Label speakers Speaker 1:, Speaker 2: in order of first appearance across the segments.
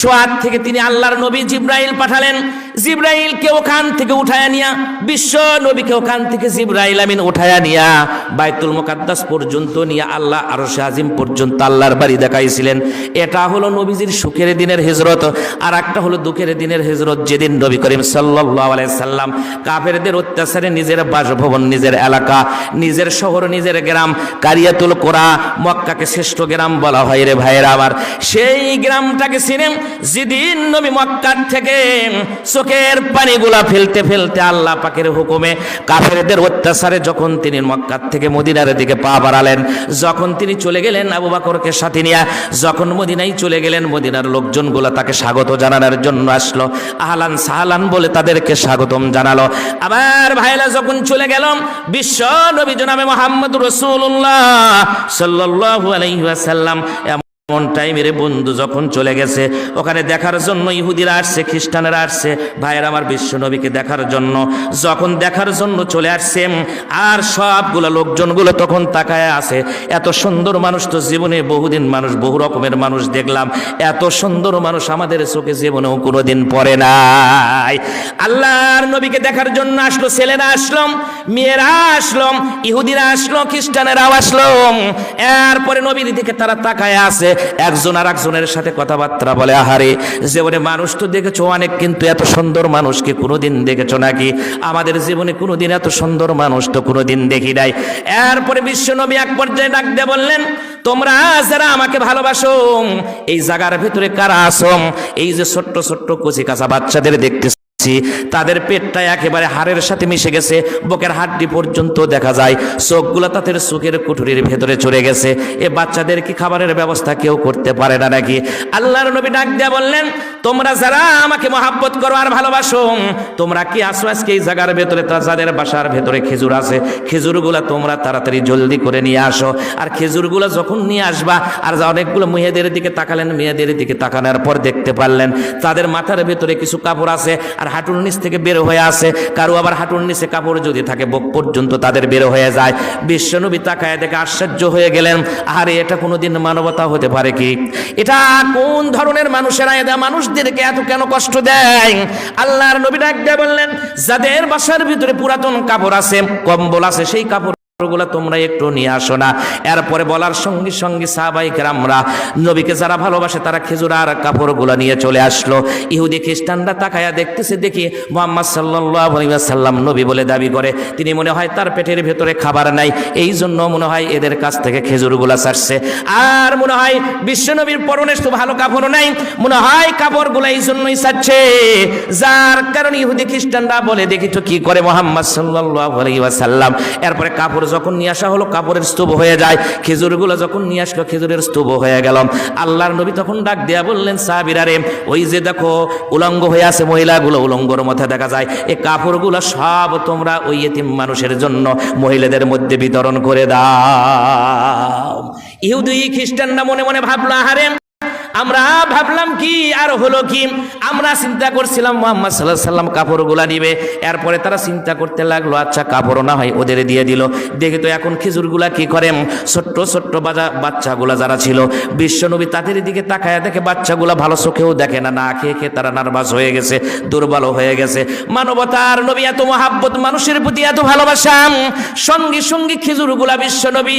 Speaker 1: সোয়াদ থেকে তিনি আল্লাহর নবী জিব্রাইল পাঠালেন। জিব্রাইলকে ওখান থেকে উঠায়া নিয়া, বিশ্ব নবীকে ওখান থেকে জিব্রাইল আমিন উঠায়া নিয়া, বাইতুল মুকাদ্দাস পর্যন্ত নিয়ে আল্লাহ আরও আজিম পর্যন্ত আল্লাহর বাড়ি দেখাইছিলেন। এটা হলো নবীজির সুখের দিনের হিজরত আর একটা হলো দুঃখের দিনের হিজরত, যেদিন নবী করিম আলাইহি সাল্লাম কাফেরদের অত্যাচারে নিজের বাসভবন, নিজের এলাকা, নিজের শহর, নিজের গ্রাম, কারিয়াতুল কোরা মক্কাকে শ্রেষ্ঠ গ্রাম বলা হয় রে ভাইয়েরা আমার। সেই গ্রামটাকে চিনেন, যেদিন নবী মক্কার থেকে চোখের পানিগুলা ফেলতে ফেলতে আল্লাহ পাকের হুকুমে কাফেরদের অত্যাচারে যখন তিনি মক্কার থেকে মদিনার দিকে পা বাড়ালেন, যখন তিনি চলে গেলেন আবু বাকরকে সাথে নিয়ে, যখন মদিনায় চলে গেলেন, মদিনার লোকজনগুলো তাকে স্বাগত জানানোর জন্য আসলো। আহলান সাহালান বলে তাদেরকে স্বাগতম জানালো। আবার ভাইলা যখন চলে গেল বিশ্ব নবী জনাবে মোহাম্মদ রসুল্লাহ সাল্লাল্লাহু আলাইহি এমন টাইমের বন্ধু যখন চলে গেছে, ওখানে দেখার জন্য ইহুদিরা আসছে, খ্রিস্টানেরা আসছে, ভাইয়ের আমার বিশ্ব নবীকে দেখার জন্য। যখন দেখার জন্য চলে আসছে, আর সবগুলো লোকজনগুলো তখন তাকায় আছে। এত সুন্দর মানুষ তো জীবনে বহুদিন মানুষ, বহু রকমের মানুষ দেখলাম। এত সুন্দর মানুষ আমাদের চোখে জীবনেও কোনোদিন পড়ে নাই। আল্লাহর নবীকে দেখার জন্য আসলো, ছেলেরা আসলো। মেয়েরা আসলো, ইহুদিরা আসলো, খ্রিস্টানেরাও আসলো। এরপরে নবীর দিকে তারা তাকায় আছে। একজন আর একজনের সাথে কথাবার্তা বলে, আহারে, জীবনে মানুষ তো দেখেছ অনেক, কিন্তু এত সুন্দর মানুষকে কোনোদিন দেখেছ নাকি? আমাদের জীবনে কোনোদিন এত সুন্দর মানুষ তো কোনোদিন দেখি নাই। এরপরে বিশ্ব নবী এক পর্যায়ে ডাক দিয়ে বললেন, তোমরা যারা আমাকে ভালোবাসো, এই জায়গার ভিতরে কারা আসো এই যে ছোট্ট ছোট্ট কচি কাঁচা বাচ্চাদের দেখতে তাদের পেটটা একেবারে হাড়ের সাথে মিশে গেছে, বুকের হাড্ডি পর্যন্ত দেখা যায়, চোখগুলো তাদের চোখের কুঠুরির ভেতরে চলে গেছে, এ বাচ্চাদের কি খাবারের ব্যবস্থা কেউ করতে পারে না নাকি? আল্লাহর নবী ডাক দিয়া বললেন, তোমরা যারা আমাকে মহাব্বত করো আর ভালোবাসো, তোমরা কি আসো আজকে এই জায়গার ভেতরে? তা যাদের বাসার ভেতরে খেজুর আছে। খেজুরগুলা তোমরা তাড়াতাড়ি জলদি করে নিয়ে আসো। আর খেজুরগুলো যখন নিয়ে আসবা, আর অনেকগুলো মেয়েদের দিকে তাকালেন, মেয়েদের দিকে তাকানোর পর দেখতে পারলেন, তাদের মাথার ভেতরে কিছু কাপড় আছে, আর হাঁটুর নিচ থেকে বের হয়ে আসে। কারও আবার হাঁটুর নিচে কাপড় যদি থাকে, বুক পর্যন্ত তাদের বের হয়ে যায়। বিশ্বনবী তাকায় দেখে আশ্চর্য হয়ে গেলেন, আরে, এটা কোনোদিন মানবতা হতে পারে কি? এটা কোন ধরনের মানুষের আয় এদা মানুষদেরকে এত কেন কষ্ট দেয়? আল্লাহর নবী ডাক বললেন, যাদের বাসার ভিতরে পুরাতন কাপড় আছে, কম্বল আছে, সেই কাপড় গুলা তোমরা একটু নিয়ে আসো না। এরপরে বলার সঙ্গে সঙ্গে সাহাবাই গ্রামরা নবীকে যারা ভালোবাসে তারা খেজুর আর কাপড়গুলো নিয়ে চলে আসলো। ইহুদি খ্রিস্টানরা তাকায়া দেখতেছে, দেখি মোহাম্মদ সাল্লাহ সাল্লাম নবী বলে দাবি করে, তিনি মনে হয় তার পেটের ভেতরে খাবার নাই এই জন্য মনে হয় এদের কাছ থেকে খেজুরগুলা ছাড়ছে। আর মনে হয় বিশ্বনবীর পরনে তো ভালো কাপড় নাই, মনে হয় কাপড়গুলো এই জন্যই ছাড়ছে। যার কারণে ইহুদি খ্রিস্টানরা বলে, দেখি তো কি করে মোহাম্মদ সাল্লাহ সাল্লাম এরপরে কাপড় যখন নিয়ে আসা হলো, কাপড়ের স্তূপ হয়ে যায়। খেজুরগুলো যখন নিয়ে আসলো, খেজুরের স্তূপ হয়ে গেল। আল্লাহর নবী তখন ডাক দেয়া বললেন সাহাবিরারে ওই যে দেখো, উলঙ্গ হয়ে আছে মহিলাগুলো, উলঙ্গর মধ্যে দেখা যায় এই কাপড়গুলো সব তোমরা ওই এতিম মানুষের জন্য মহিলাদের মধ্যে বিতরণ করে দাও। ইহুদি খ্রিস্টানরা মনে মনে ভাবলো, আহারে আমরা ভাবলাম কি আর হলো কি? আমরা চিন্তা করছিলাম, মোহাম্মদ সাল্লাহ সাল্লাম কাপড়গুলা নিবে। এরপরে তারা চিন্তা করতে লাগল আচ্ছা কাপড় না হয় ওদের দিয়ে দিল। দেখে তো এখন খেজুরগুলা কি করে? ছোট্ট ছোট্ট বাচ্চাগুলা যারা ছিল বিশ্বনবী তাদের দিকে তাকায় দেখে বাচ্চাগুলা ভালো চোখেও দেখে না না খেয়ে খেয়ে তারা নার্ভাস হয়ে গেছে, দুর্বল হয়ে গেছে। মানবতার নবী এত মহাব্বত, মানুষের প্রতি এত ভালোবাসা। সঙ্গে সঙ্গে খেজুরগুলা বিশ্বনবী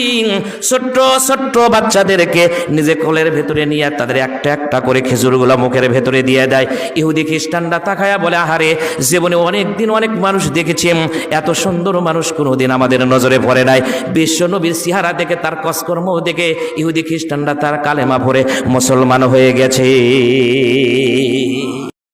Speaker 1: ছোট্ট ছোট্ট বাচ্চাদেরকে নিজে কোলের ভেতরে নিয়ে তাদের একটা একটা করে খেজুরগুলো মুখের ভেতরে দিয়ে দেয়। ইহুদি খ্রিস্টানরা তাকায়া বলে, আহারে, জীবনে অনেক দিন অনেক মানুষ দেখেছি এত সুন্দর মানুষ কোনোদিন আমাদের নজরে পড়ে নাই। বিশ্ব নবীর সিহারা দেখে, তার কসকর্ম দেখে, ইহুদি খ্রিস্টানরা তার কালেমা ভরে মুসলমান হয়ে গেছে।